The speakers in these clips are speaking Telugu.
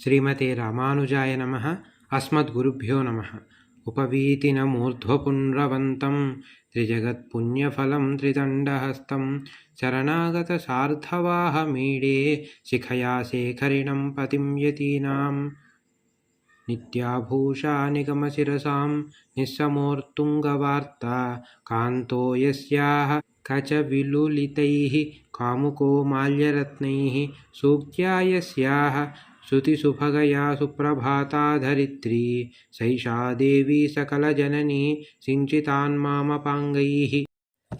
శ్రీమతే రామానుజాయ నమ అస్మద్గురుభ్యో నమ. ఉపవీతినమూర్ధ్వపుండ్రవంతం త్రిజగత్పుణ్యఫలం త్రిదండహస్తం శరణాగత శరణాగతసార్ధవాహమీడే శిఖయా శేఖరిణం పతిం యతీనాం. నిత్యాభూషా నిగమశిరసాం నిస్సమోర్తుంగవార్తా కాంతో కచ కచవిలులితైः కాముకో మాల్యరత్నైः సూక్త్या యస్యాः శృతిసుభగయా సుప్రభాతా ధరిత్రీ సైషా దేవీ సకలజననీ సించితాన్మామపాంగైः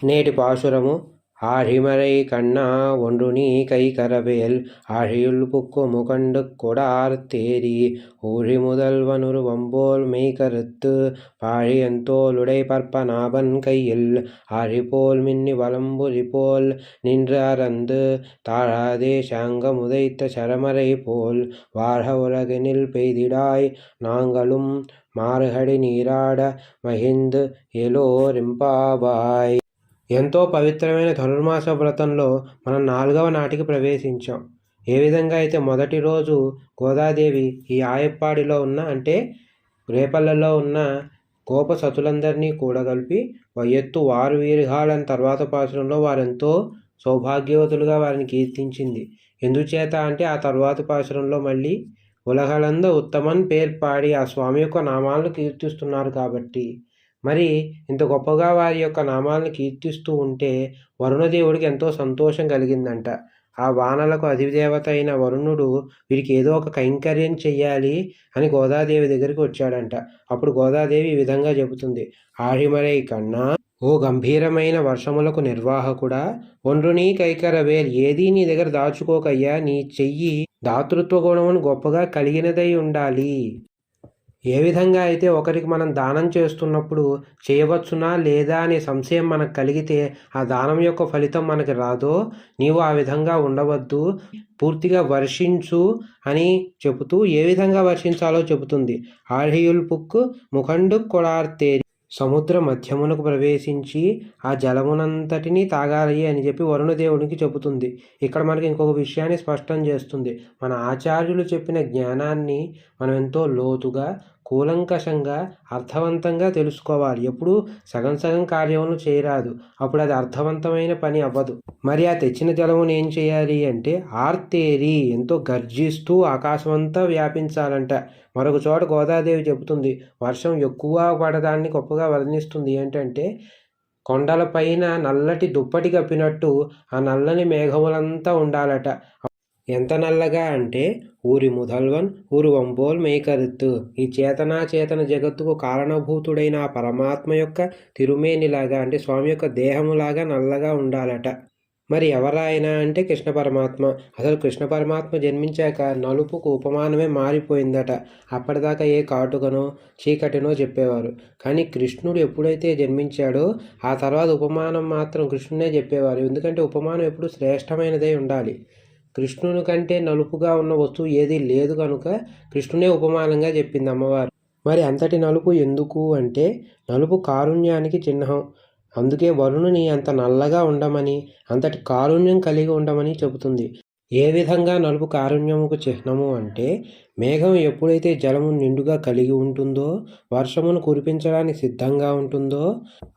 నేటి పాశురము ஆழிமறை கண்ணா ஒன்று நீ கை கரவேல் ஆழியுள் புக்கு முகண்டு கொடார் தேரி ஊழி முதல்வனுரு வம்போல் மெய் கருத்து பாழியன் தோளுடை பற்பநாபன் கையில் அழிபோல் மின்னி வலம்புரி போல் நின்று அறந்து தாழாதே சாங்கம் உதைத்த சரமரை போல் வாழ உலகினில் பெய்திடாய் நாங்களும் மாறுகடி நீராட மகிழ்ந்து எலோரிம்பாவாய் ఎంతో పవిత్రమైన ధనుర్మాస వ్రతంలో మనం నాలుగవ నాటికి ప్రవేశించాం. ఏ విధంగా అయితే మొదటి రోజు గోదాదేవి ఈ ఆయప్పాడిలో ఉన్న అంటే రేపల్లలో ఉన్న గోప సతులందరినీ కూడగలిపి ఎత్తు వారు వీరుగాలని తర్వాత పాసురంలో వారెంతో సౌభాగ్యవతులుగా వారిని కీర్తించింది. ఎందుచేత అంటే ఆ తర్వాత పాసురంలో మళ్ళీ ఉలగలంద ఉత్తమన్ పేర్పాడి ఆ స్వామి యొక్క నామాలను కీర్తిస్తున్నారు కాబట్టి. మరి ఇంత గొప్పగా వారి యొక్క నామాలను కీర్తిస్తూ ఉంటే వరుణదేవుడికి ఎంతో సంతోషం కలిగిందంట. ఆ వానలకు అధిదేవత అయిన వరుణుడు వీరికి ఏదో ఒక కైంకర్యం చెయ్యాలి అని గోదాదేవి దగ్గరికి వచ్చాడంట. అప్పుడు గోదాదేవి ఈ విధంగా చెబుతుంది. ఆడిమరై కన్నా ఓ గంభీరమైన వర్షములకు నిర్వాహకుడా ఒండ్రుని కైకరవేల్ ఏదీ నీ దగ్గర దాచుకోకయ్యా నీ చెయ్యి దాతృత్వ గుణమును గొప్పగా కలిగినదై ఉండాలి. ఏ విధంగా అయితే ఒకరికి మనం దానం చేస్తున్నప్పుడు చేయవచ్చునా లేదా అనే సంశయం మనకు కలిగితే ఆ దానం యొక్క ఫలితం మనకి రాదో నీవు ఆ విధంగా ఉండవద్దు పూర్తిగా వర్షించు అని చెబుతూ ఏ విధంగా వర్షించాలో చెబుతుంది. ఆర్హియుల్ పుక్ ముఖండు కొడార్తేరి. సముద్ర మధ్యమునకు ప్రవేశించి ఆ జలమునంతటినీ తాగాలి అని చెప్పి వరుణదేవునికి చెబుతుంది. ఇక్కడ మనకి ఇంకొక విషయాన్ని స్పష్టం చేస్తుంది. మన ఆచార్యులు చెప్పిన జ్ఞానాన్ని మనం ఎంతో లోతుగా కూలంకషంగా అర్థవంతంగా తెలుసుకోవాలి. ఎప్పుడు సగం సగం కార్యములు చేయరాదు. అప్పుడు అది అర్థవంతమైన పని అవ్వదు. మరి ఆ తెచ్చిన జలమును ఏం చేయాలి అంటే ఆర్తేరి ఎంతో గర్జిస్తూ ఆకాశమంతా వ్యాపించాలంట. మరొక చోట గోదాదేవి చెబుతుంది వర్షం ఎక్కువ పడదాన్ని గొప్పగా వర్ణిస్తుంది. ఏంటంటే కొండలపైన నల్లటి దుప్పటి కప్పినట్టు ఆ నల్లని మేఘములంతా ఉండాలట. ఎంత నల్లగా అంటే ఊరి ముదల్వన్ ఊరు వంబోల్ మేకరుత్తు. ఈ చేతనా చేతన జగత్తుకు కారణభూతుడైన ఆ పరమాత్మ యొక్క తిరుమేనిలాగా అంటే స్వామి యొక్క దేహములాగా నల్లగా ఉండాలట. మరి ఎవరాయనా అంటే కృష్ణ పరమాత్మ. అసలు కృష్ణ పరమాత్మ జన్మించాక నలుపుకు ఉపమానమే మారిపోయిందట. అప్పటిదాకా ఏ కాటుకనో చీకటినో చెప్పేవారు. కానీ కృష్ణుడు ఎప్పుడైతే జన్మించాడో ఆ తర్వాత ఉపమానం మాత్రం కృష్ణునే చెప్పేవారు. ఎందుకంటే ఉపమానం ఎప్పుడు శ్రేష్టమైనదై ఉండాలి. కృష్ణుని కంటే నలుపుగా ఉన్న వస్తువు ఏదీ లేదు కనుక కృష్ణునే ఉపమానంగా చెప్పింది అమ్మవారు. మరి అంతటి నలుపు ఎందుకు అంటే నలుపు కారుణ్యానికి చిహ్నం. అందుకే వరుణుని అంత నల్లగా ఉండమని అంతటి కారుణ్యం కలిగి ఉండమని చెబుతుంది. ఏ విధంగా నలుపు కారుణ్యముకు చిహ్నము అంటే మేఘం ఎప్పుడైతే జలము నిండుగా కలిగి ఉంటుందో వర్షమును కురిపించడానికి సిద్ధంగా ఉంటుందో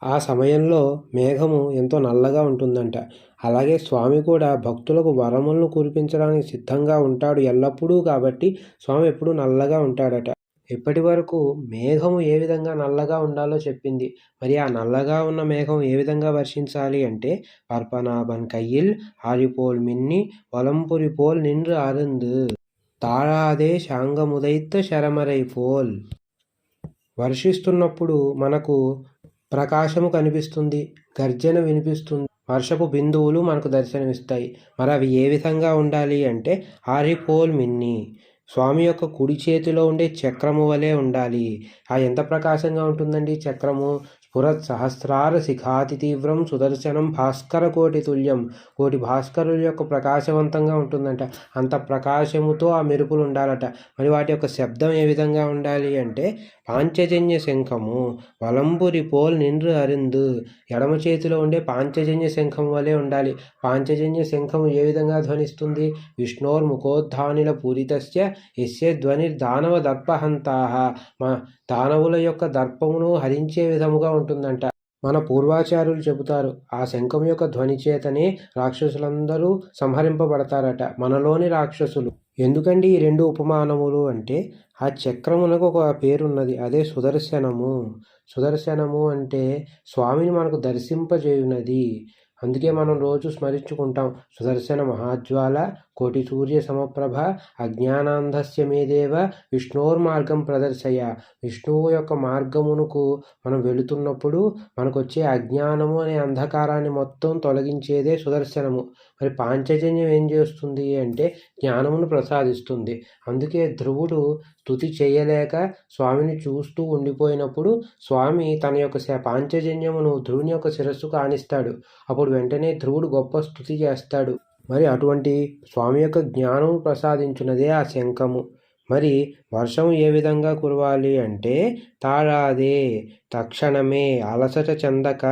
ఆ సమయంలో మేఘము ఎంతో నల్లగా ఉంటుందంట. అలాగే స్వామి కూడా భక్తులకు వరములను కురిపించడానికి సిద్ధంగా ఉంటాడు ఎల్లప్పుడూ కాబట్టి స్వామి ఎప్పుడూ నల్లగా ఉంటాడట. ఇప్పటి వరకు మేఘము ఏ విధంగా నల్లగా ఉండాలో చెప్పింది. మరి ఆ నల్లగా ఉన్న మేఘం ఏ విధంగా వర్షించాలి అంటే పర్పనాభన్ కయ్యిల్ ఆరిపోల్ మిన్ని వలంపురి పోల్ నిన్ను అరుందు. తాళాదే శాంగముదైత శరమరై పోల్. వర్షిస్తున్నప్పుడు మనకు ప్రకాశము కనిపిస్తుంది గర్జన వినిపిస్తుంది. వర్షపు బిందువులు మనకు దర్శనమిస్తాయి. మరి అవి ఏ విధంగా ఉండాలి అంటే ఆరిపోల్ మిన్ని. స్వామి యొక్క కుడి చేతిలో ఉండే చక్రము వలె ఉండాలి. ఆ ఎంత ప్రకాశంగా ఉంటుందండి చక్రము? పురత్సహస్రార శిఖాతి తీవ్రం సుదర్శనం భాస్కర కోటి తుల్యం కోటి భాస్కరుల యొక్క ప్రకాశవంతంగా ఉంటుందంట. అంత ప్రకాశముతో ఆ మెరుపులు ఉండాలట మరి వాటి యొక్క శబ్దం ఏ విధంగా ఉండాలి అంటే పాంచజన్య శంఖము వలంబురి పోల్ నిండ్రు అరిందు ఎడమ చేతిలో ఉండే పాంచజన్య శంఖం వలె ఉండాలి. పాంచజన్య శంఖము ఏ విధంగా ధ్వనిస్తుంది? విష్ణోర్ముఖోద్ధానిల పూరితస్య ఎస్సే ధ్వని దానవ దర్పహంతాహ మా దానవుల యొక్క దర్పమును హరించే విధముగా ఉంటుందంట. మన పూర్వాచార్యులు చెబుతారు ఆ శంఖం యొక్క ధ్వని చేతనే రాక్షసులందరూ సంహరింపబడతారట మనలోని రాక్షసులు. ఎందుకండి ఈ రెండు ఉపమానములు అంటే? ఆ చక్రమునకు ఒక పేరున్నది అదే సుదర్శనము. సుదర్శనము అంటే స్వామిని మనకు దర్శింపజేయునది. అందుకే మనం రోజు స్మరించుకుంటాం సుదర్శన మహాజ్వాల కోటి సూర్య సమప్రభ అజ్ఞానాంధస్య మేదేవ విష్ణోర్మార్గం ప్రదర్శయ. విష్ణువు యొక్క మార్గమునకు మనం వెళుతున్నప్పుడు మనకు వచ్చే అజ్ఞానము అనే అంధకారాన్ని మొత్తం తొలగించేదే సుదర్శనము. మరి పాంచజన్యం ఏం చేస్తుంది అంటే జ్ఞానమును ప్రసాదిస్తుంది. అందుకే ధ్రువుడు స్తుతి చేయలేక స్వామిని చూస్తూ ఉండిపోయినప్పుడు స్వామి తన యొక్క పాంచజన్యమును ధ్రువుని యొక్క శిరస్సుకు ఆనిస్తాడు. అప్పుడు వెంటనే ధ్రువుడు గొప్ప స్థుతి చేస్తాడు. మరి అటువంటి స్వామి యొక్క జ్ఞానం ప్రసాదించున్నదే ఆ శంఖము. మరి వర్షం ఏ విధంగా కురవాలి అంటే తాళాదే తక్షణమే అలసట చెందక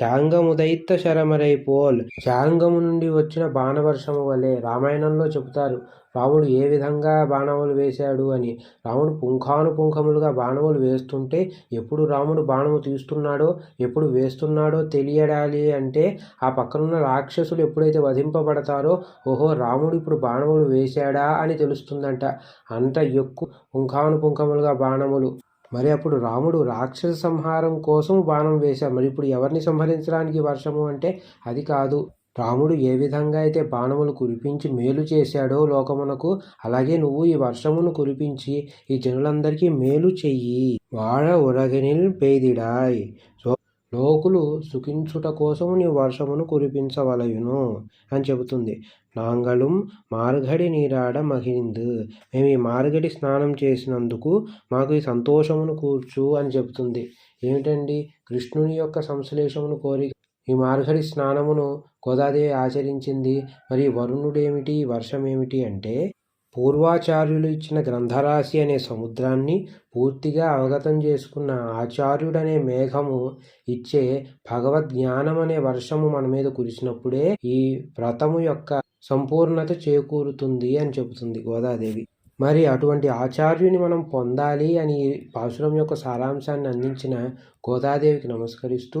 శాంగముదైత్త శరమరై పోల్. శాంగము నుండి వచ్చిన బాణవర్షము వలె రామాయణంలో చెబుతారు రాముడు ఏ విధంగా బాణములు వేశాడు అని. రాముడు పుంఖానుపుంఖములుగా బాణములు వేస్తుంటే ఎప్పుడు రాముడు బాణము తీస్తున్నాడో ఎప్పుడు వేస్తున్నాడో తెలియడాలి అంటే ఆ పక్కనున్న రాక్షసులు ఎప్పుడైతే వధింపబడతారో ఓహో రాముడు ఇప్పుడు బాణములు వేశాడా అని తెలుస్తుందంట. అంత ఎక్కువ పుంఖానుపుంఖములుగా బాణములు. మరి అప్పుడు రాముడు రాక్షస సంహారం కోసం బాణం వేశాడు. మరి ఇప్పుడు ఎవరిని సంహరించడానికి వర్షము అంటే అది కాదు. రాముడు ఏ విధంగా అయితే బాణములు కురిపించి మేలు చేశాడో లోకమునకు అలాగే నువ్వు ఈ వర్షమును కురిపించి ఈ జనులందరికీ మేలు చెయ్యి. వాడ ఉరగనిల్ పేదిడాయ్. లోకులు సుఖించుట కోసము నీ వర్షమును కురిపించవలయును అని చెబుతుంది. నాంగళం మార్గడి నీరాడ మహిందు మేము ఈ మార్గడి స్నానం చేసినందుకు మాకు ఈ సంతోషమును కూర్చు అని చెబుతుంది. ఏమిటండి? కృష్ణుని యొక్క సంశ్లేషమును కోరిక ఈ మారుసడి స్నానమును గోదాదేవి ఆచరించింది. మరి వరుణుడేమిటి? వర్షం ఏమిటి అంటే పూర్వాచార్యులు ఇచ్చిన గ్రంథరాశి అనే సముద్రాన్ని పూర్తిగా అవగతం చేసుకున్న ఆచార్యుడనే మేఘము ఇచ్చే భగవద్ జ్ఞానం అనే వర్షము మన మీద కురిసినప్పుడే ఈ వ్రతము యొక్క సంపూర్ణత చేకూరుతుంది అని చెబుతుంది గోదాదేవి. మరి అటువంటి ఆచార్యుని మనం పొందాలి అని పాశురం యొక్క సారాంశాన్ని అందించిన గోదాదేవికి నమస్కరిస్తూ